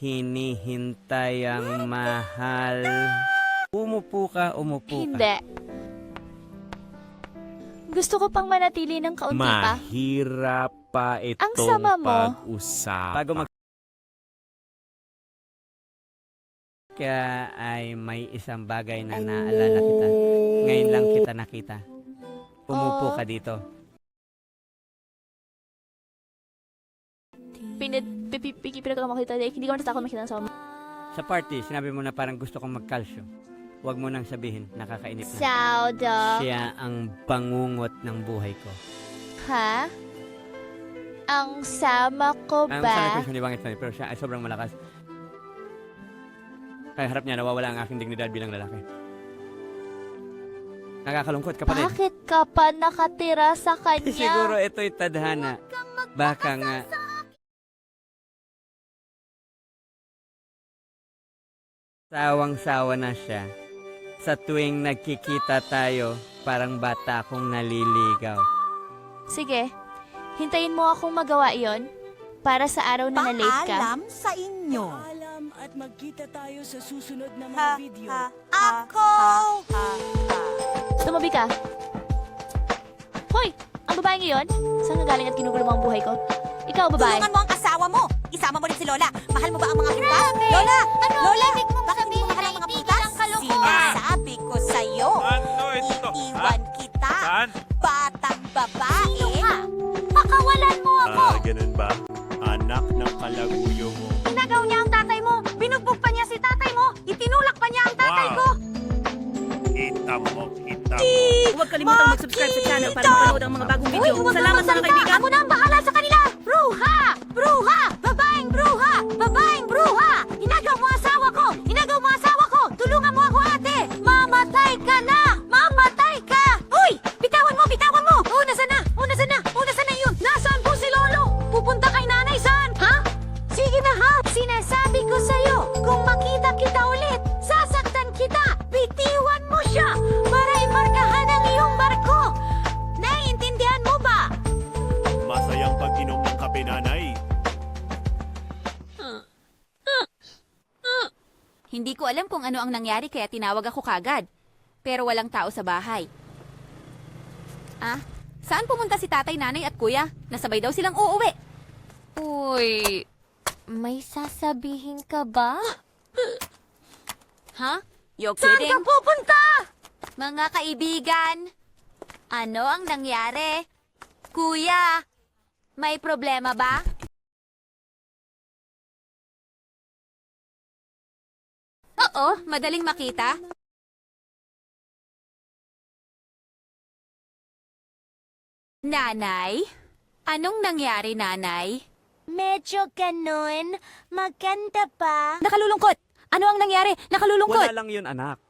hinihintay ang mahal. Umupo ka, umupo ka. Hindi. Gusto ko pang manatili ng kaunti pa. Mahirap pa itong Ang sama mo. pag-usapan. Bago mag... Kaya ay may isang bagay na naalala kita. Ngayon lang kita nakita. Umupo Oh. ka dito. Pinid, pipipiki pinag makita dahil hindi ko natatakot makita ng sama. Sa party, sinabi mo na parang gusto kong magkalsyo. Huwag mo nang sabihin, nakakainip na. Saudo. Siya ang bangungot ng buhay ko. Ha? Ang sama ko Ang ba? sabi ko siya ni Bangit pero siya ay sobrang malakas. Kaya harap niya, nawawala ang aking dignidad bilang lalaki. Nakakalungkot, kapatid. Bakit ka pa nakatira sa kanya? Siguro ito'y tadhana. Baka nga... Sawang-sawa na siya. Sa tuwing nagkikita tayo, parang bata akong naliligaw. Sige, hintayin mo akong magawa yon para sa araw na na-late ka. Paalam sa inyo. Paalam at magkita tayo sa susunod na mga Ha, video. ha, ako! Tumabi ka. Hoy! Ang babaeng iyon? Saan ka galing at ginugulo mo ang buhay ko? Ikaw, babae. Tulungan mo ang asawa mo. Isama mo rin si Lola. Mahal mo ba ang mga prutas? Lola! Lola! Bakit Kalaguyo mo. Inagaw niya ang tatay mo. Binugbog pa niya si tatay mo. Itinulak pa niya ang tatay Wow. ko. Kita mo, kita mo. Huwag kalimutang mag-subscribe sa channel para mapanood ang mga bagong video. huwag Salamat mga kaibigan. Ako na ang bahala sa kanila. Bruha! Bruha! Hindi ko alam kung ano ang nangyari kaya tinawag ako kagad. Pero walang tao sa bahay. Ah, saan pumunta si tatay, nanay at kuya? Nasabay daw silang uuwi. Uy, May sasabihin ka ba? ha? You Saan ka kidding? pupunta? Mga kaibigan, ano ang nangyari? Kuya, may problema ba? Oo, madaling makita. Nanay? Anong nangyari, nanay? Medyo ganun. Maganda ba? Nakalulungkot! Ano ang nangyari? Nakalulungkot! Wala lang yun, anak.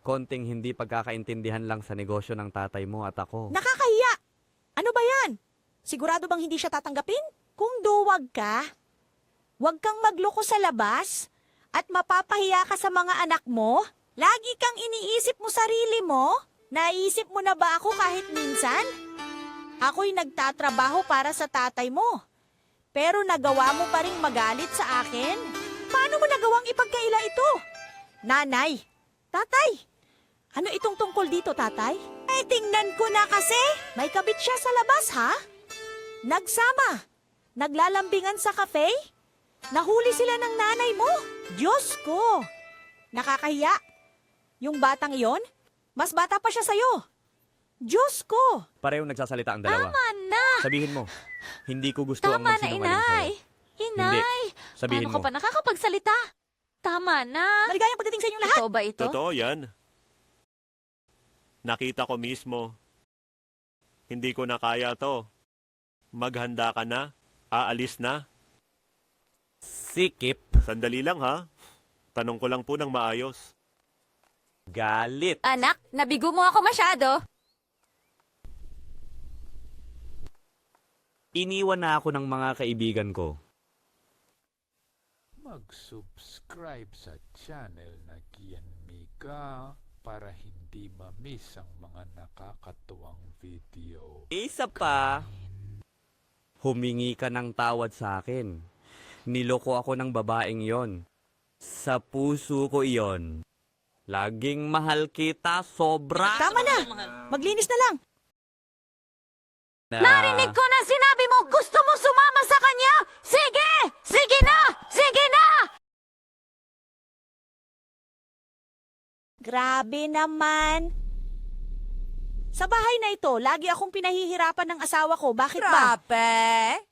Konting hindi pagkakaintindihan lang sa negosyo ng tatay mo at ako. Nakakahiya! Ano ba yan? Sigurado bang hindi siya tatanggapin? Kung duwag ka, huwag kang magloko sa labas at mapapahiya ka sa mga anak mo. Lagi kang iniisip mo sarili mo. Naisip mo na ba ako kahit minsan? Ako'y nagtatrabaho para sa tatay mo. Pero nagawa mo pa rin magalit sa akin? Paano mo nagawang ipagkaila ito? Nanay, tatay, ano itong tungkol dito, tatay? Eh, tingnan ko na kasi. May kabit siya sa labas, ha? Nagsama. Naglalambingan sa cafe. Nahuli sila ng nanay mo. Diyos ko. Nakakahiya. Yung batang iyon, mas bata pa siya sa'yo. Diyos ko. Pareho nagsasalita ang dalawa. Tama na! Sabihin mo, hindi ko gusto ang Tama na, magsinungaling inay! sa'yo. Inay! Sabihin Paano mo. ka pa nakakapagsalita? Tama na! Maligayang pagdating sa inyong lahat. Totoo ba ito? Totoo yan. Nakita ko mismo. Hindi ko na kaya to. Maghanda ka na. Aalis na. Sikip, Sandali lang ha. Tanong ko lang po ng maayos. galit. Anak, nabigo mo ako masyado. Iniwan na ako ng mga kaibigan ko. mag-subscribe sa channel na Kian Mika para hindi ma-miss ang mga nakakatuwang video. Isa pa, humingi ka ng tawad sa akin. Niloko ako ng babaeng yon. Sa puso ko iyon. Laging mahal kita, sobra. Tama na! Maglinis na lang! Na- Narinig ko na sinabi mo gusto mo sumama sa kanya! Sige! Sige na! Sige na! Grabe naman! Sa bahay na ito, lagi akong pinahihirapan ng asawa ko. Bakit ba? Grabe!